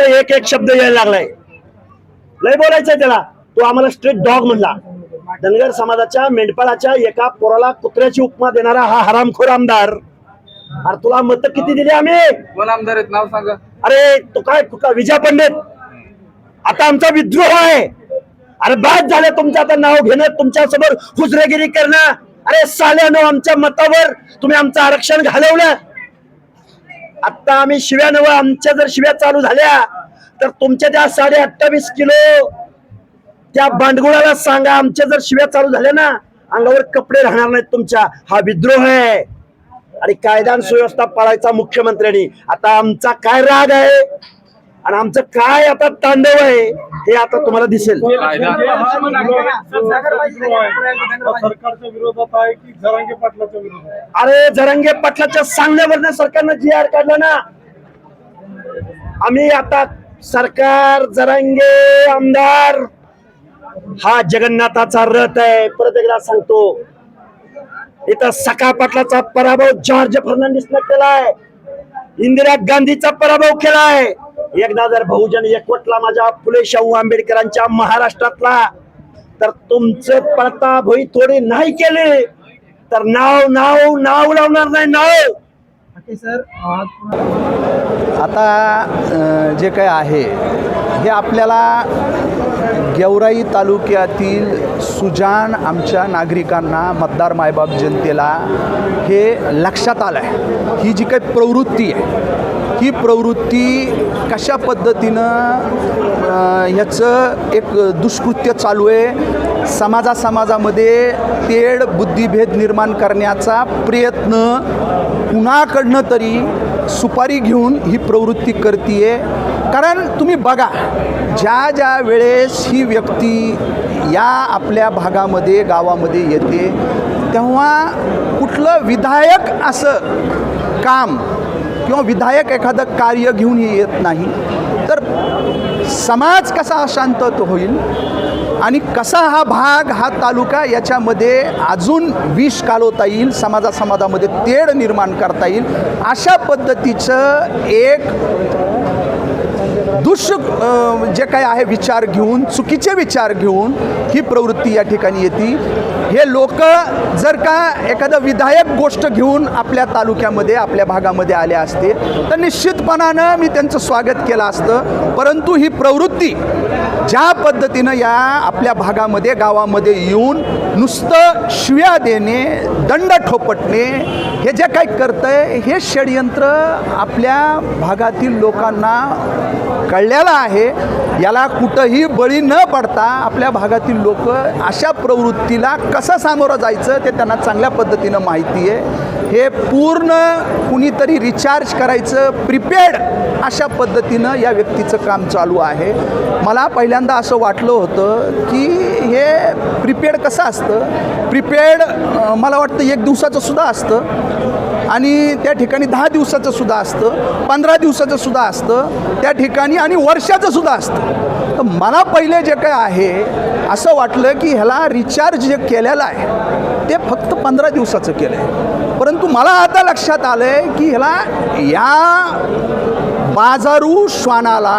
शब्द एक एक शब्द यायला लागलाय. लय बोलायचंय त्याला. तो आम्हाला स्ट्रीट डॉग म्हणला. धनगर समाजाच्या मेंढपाळाच्या एका पोराला कुत्र्याची उपमा देणारा हा हरामखोर आमदार. अरे तुला मत किती दिली आम्ही? कोण आमदार आहेत? नाव सांगा. अरे तो काय कुठला? विजय पंडित. आता आमचा विद्रोह आहे. अरे बाद झालं तुमचं आता नाव घेणं तुमच्यासमोर हुजरेगिरी करणं. अरे साल्यानो आमच्या मतावर तुम्ही आमचं आरक्षण घालवलं. आता आम्ही शिव्या नव आमच्या जर शिव्या चालू झाल्या तर तुमच्या त्या साडे अठ्ठावीस किलो त्या बांडगुळाला सांगा आमच्या जर शिव्या चालू झाल्या ना अंगावर कपडे राहणार नाहीत तुमच्या. हा विद्रोह आहे. आणि कायदा सुव्यवस्था पाळायचा मुख्यमंत्र्यांनी. आता आमचा काय राग आहे? आणि आमचं काय आता तांडव आहे हे आता तुम्हाला दिसेल. अरे जरंगे पाटलाच्या सांगण्यावरनं सरकारनं जी आर काढला ना. आम्ही आता सरकार जरंगे आमदार हा जगन्नाथाचा रथ आहे. परत एकदा सांगतो. इथं सखा पाटलाचा पराभव जॉर्ज फर्नांडिसनं केलाय. इंदिरा गांधीचा पराभव केलाय. एकदा जर बहुजन एकवटला माझ्या फुले शाहू आंबेडकरांच्या महाराष्ट्रातला तर तुमचं पडता भोई थोडी नाही केले. तर नाव नाव नाव लावणार नाही नाव. आता अ, जे काय आहे हे आपल्याला गेवराई तालुक्यातील सुजान आमच्या नागरिकांना मतदार मायबाप जनतेला हे लक्षात आलं आहे ही जी काही प्रवृत्ती आहे ही प्रवृत्ती कशा पद्धतीनं ह्याचं एक दुष्कृत्य चालू आहे? समाजा समाजामध्ये तेढ बुद्धिभेद निर्माण करण्याचा प्रयत्न कुणाकडनं तरी सुपारी घेऊन ही प्रवृत्ती करतीये? कारण तुम्ही बघा ज्या ज्या वेळेस ही व्यक्ती या आपल्या भागामध्ये गावामध्ये येते तेव्हा कुठलं विधायक असं काम किंवा विधायक एखादं कार्य घेऊन येत नाही तर समाज कसा अशांत होईल? आणि कसा हा भाग हा तालुका याच्यामध्ये अजून विष कालवता येईल समाजा समाजामध्ये तेढ निर्माण करता येईल? अशा पद्धतीचं एक दुष् जे काय आहे विचार घेऊन चुकीचे विचार घेऊन ही प्रवृत्ती या ठिकाणी येते. हे लोक जर का एखादं विधायक गोष्ट घेऊन आपल्या तालुक्यामध्ये आपल्या भागामध्ये आले असते तर निश्चितपणानं मी त्यांचं स्वागत केलं असतं. परंतु ही प्रवृत्ती ज्या पद्धतीनं या आपल्या भागामध्ये गावामध्ये येऊन नुसतं शिव्या देणे दंड ठोपटणे हे जे काही आहे हे षडयंत्र आपल्या भागातील लोकांना कळलेलं आहे. याला कुठंही बळी न पडता आपल्या भागातील लोक अशा प्रवृत्तीला कसं सामोरं जायचं ते त्यांना चांगल्या पद्धतीनं माहिती आहे. हे पूर्ण कुणीतरी रिचार्ज करायचं प्रिपेड अशा पद्धतीनं या व्यक्तीचं काम चालू आहे. मला पहिल्यांदा असं वाटलं होतं की हे प्रिपेड कसं असतं? प्रिपेड मला वाटतं एक दिवसाचं सुद्धा असतं आणि त्या ठिकाणी दहा दिवसाचं सुद्धा असतं पंधरा दिवसाचं सुद्धा असतं त्या ठिकाणी आणि वर्षाचं सुद्धा असतं. तर मला पहिले जे काय आहे असं वाटलं की ह्याला रिचार्ज जे केलेलं आहे ते फक्त पंधरा दिवसाचं केलं आहे परंतु मला आता लक्षात आलं आहे की ह्याला या बाजारू श्वानाला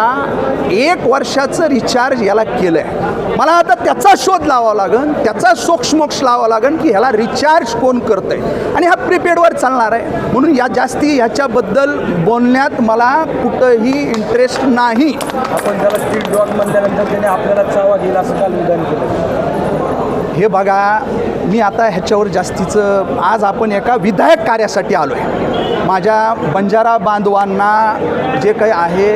एक वर्षाचं रिचार्ज याला केलं आहे मला आता त्याचा शोध लावावा लागेल त्याचा सोक्षमोक्ष लावावा लागेल की ह्याला रिचार्ज कोण करतं आहे आणि हा प्रिपेडवर चालणार आहे. म्हणून या जास्ती ह्याच्याबद्दल बोलण्यात मला कुठंही इंटरेस्ट नाही. आपण त्याला स्ट्रीट डॉग म्हणल्यानंतर त्याने आपल्याला चावा घेईल असं काल विधान केलं. हे बघा मी आता ह्याच्यावर जास्तीचं आज आपण एका विधायक कार्यासाठी आलो आहे माझ्या बंजारा बांधवांना जे काही आहे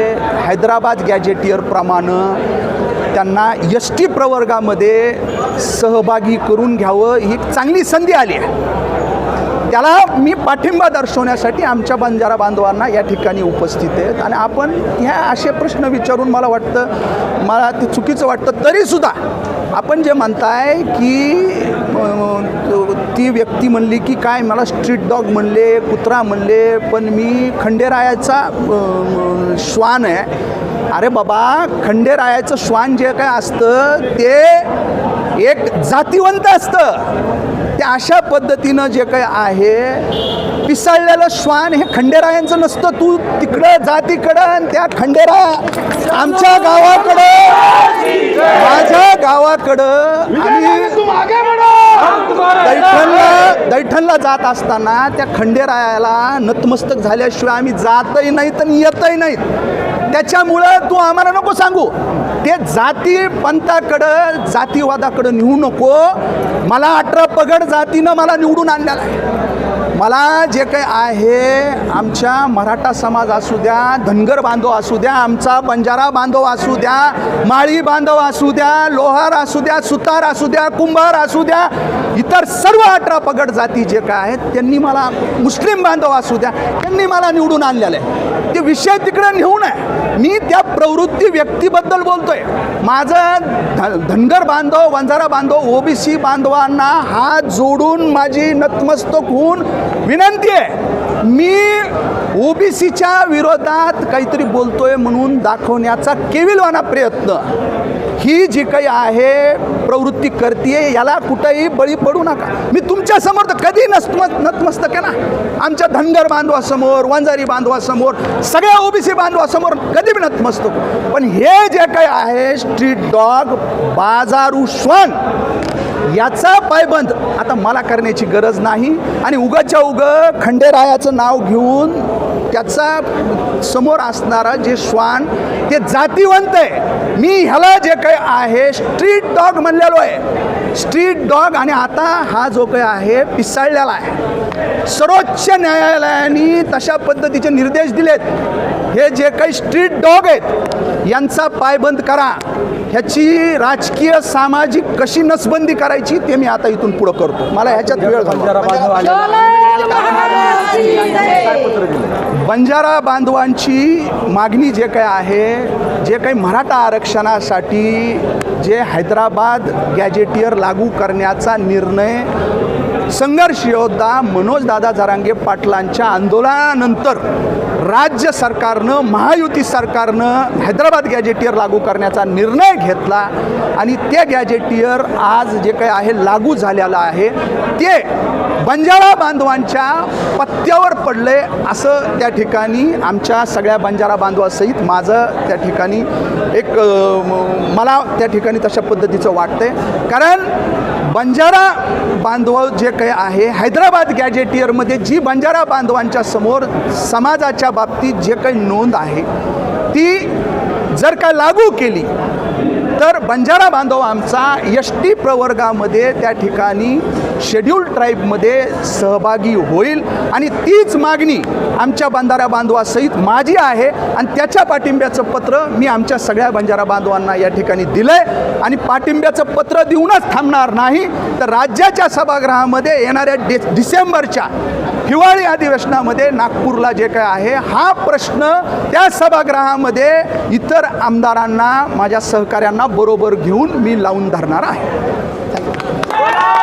हैदराबाद गॅजेटियरप्रमाणे त्यांना एस टी प्रवर्गामध्ये सहभागी करून घ्यावं ही चांगली संधी आली आहे. त्याला मी पाठिंबा दर्शवण्यासाठी आमच्या बंजारा बांधवांना या ठिकाणी उपस्थित आहेत. आणि आपण ह्या असे प्रश्न विचारून मला वाटतं मला ते चुकीचं वाटतं तरीसुद्धा आपण जे म्हणताय की ती व्यक्ती म्हणली की काय मला स्ट्रीट डॉग म्हणले कुत्रा म्हणले पण मी खंडेरायाचा श्वान आहे. अरे बाबा खंडेरायाचं श्वान जे काय असतं ते एक जातिवंत असतं. ते अशा पद्धतीनं जे काही आहे पिसाळलेलं श्वान हे खंडेरायांचं नसतं. तू तिकडं जा तिकडं आणि त्या खंडेरा आमच्या गावाकडं. माझ्या गावाकडं आम्ही दैठणला दैठणला जात असताना त्या खंडेरायाला नतमस्तक झाल्याशिवाय आम्ही जातही नाहीत आणि येतही नाहीत. त्याच्यामुळं तू आम्हाला नको सांगू. ते जाती पंथाकडं जातीवादाकडं नेऊ नको. मला अठरा पगड जातीनं मला निवडून आणलेला आहे. मला जे काही आहे आमच्या मराठा समाज असू द्या धनगर बांधव असू द्या आमचा बंजारा बांधव असू द्या माळी बांधव असू द्या लोहार असू द्या सुतार असू द्या कुंभार असू द्या इतर सर्व अठरा पगड जाती जे काय आहेत त्यांनी मला मुस्लिम बांधव असू द्या त्यांनी मला निवडून आणलेलं आहे. ते विषय तिकडे नेऊ नये. मी त्या प्रवृत्ती व्यक्तीबद्दल बोलतोय. माझं धनगर बांधव वंजारा बांधव ओबीसी बांधवांना हात जोडून माझी नतमस्तक होऊन विनंती आहे. मी ओबीसीच्या विरोधात काहीतरी बोलतोय म्हणून दाखवण्याचा केविलवाना प्रयत्न. ही जी काही आहे प्रवृत्ती करते याला कुठंही बळी पडू नका. मी तुमच्यासमोर तर कधी नसम नतमस्तक आहे ना. आमच्या धनगर बांधवासमोर वंजारी बांधवासमोर सगळ्या ओबीसी बांधवासमोर कधी बी नतमस्तक. पण हे जे काही आहे स्ट्रीट डॉग बाजारू श्वान याचा पायबंद आता मला करण्याची गरज नाही. आणि उगाच्या उगं खंडेरायाचं नाव घेऊन त्याचा समोर असणारा जे श्वान ते जातीवंत आहे. मी ह्याला जे काही आहे स्ट्रीट डॉग म्हणलेलो आहे. स्ट्रीट डॉग आणि आता हा जो काही आहे पिसाळलेला आहे. सर्वोच्च न्यायालयाने तशा पद्धतीचे निर्देश दिलेत. हे जे काही स्ट्रीट डॉग आहेत यांचा पायबंद करा. ह्याची राजकीय सामाजिक कशी नसबंदी करायची ते मी आता इथून पुढं करतो. मला ह्याच्यात वेळ बंजारा बांधवांची मागणी जे काय आहे जे काही मराठा आरक्षणासाठी जे हैदराबाद गॅजेटियर लागू करण्याचा निर्णय संघर्ष योद्धा मनोजदादा जरांगे पाटलांच्या आंदोलनानंतर राज्य सरकारनं महायुती सरकारनं हैदराबाद गॅजेटियर लागू करण्याचा निर्णय घेतला आणि ते गॅजेटियर आज जे काही आहे लागू झालेलं आहे ते बंजारा बांधवांच्या पत्त्यावर पडले असं त्या ठिकाणी आमच्या सगळ्या बंजारा बांधवासहित माझं त्या ठिकाणी एक मला त्या ठिकाणी तशा पद्धतीचं वाटतंय. कारण बंजारा बांधव जे काय आहे हैदराबाद गॅजेटियरमध्ये जी बंजारा बांधवांच्या समोर समाजाच्या बाबतीत जे काही नोंद आहे ती जर का लागू केली तर बंजारा बांधव आमचा एस टी प्रवर्गामध्ये त्या ठिकाणी शेड्यूल ट्राईबमध्ये सहभागी होईल. आणि तीच मागणी आमच्या बंधारा बांधवासहित माझी आहे. आणि त्याच्या पाठिंब्याचं पत्र मी आमच्या सगळ्या बंजारा बांधवांना या ठिकाणी दिलं आहे आणि पाठिंब्याचं पत्र देऊनच थांबणार नाही. तर राज्याच्या सभागृहामध्ये येणाऱ्या डि डिसेंबरच्या हिवाळी अधिवेशनामध्ये नागपूरला जे काय आहे हा प्रश्न त्या सभागृहामध्ये इतर आमदारांना माझ्या सहकाऱ्यांना बरोबर घेऊन मी लावून धरणार आहे.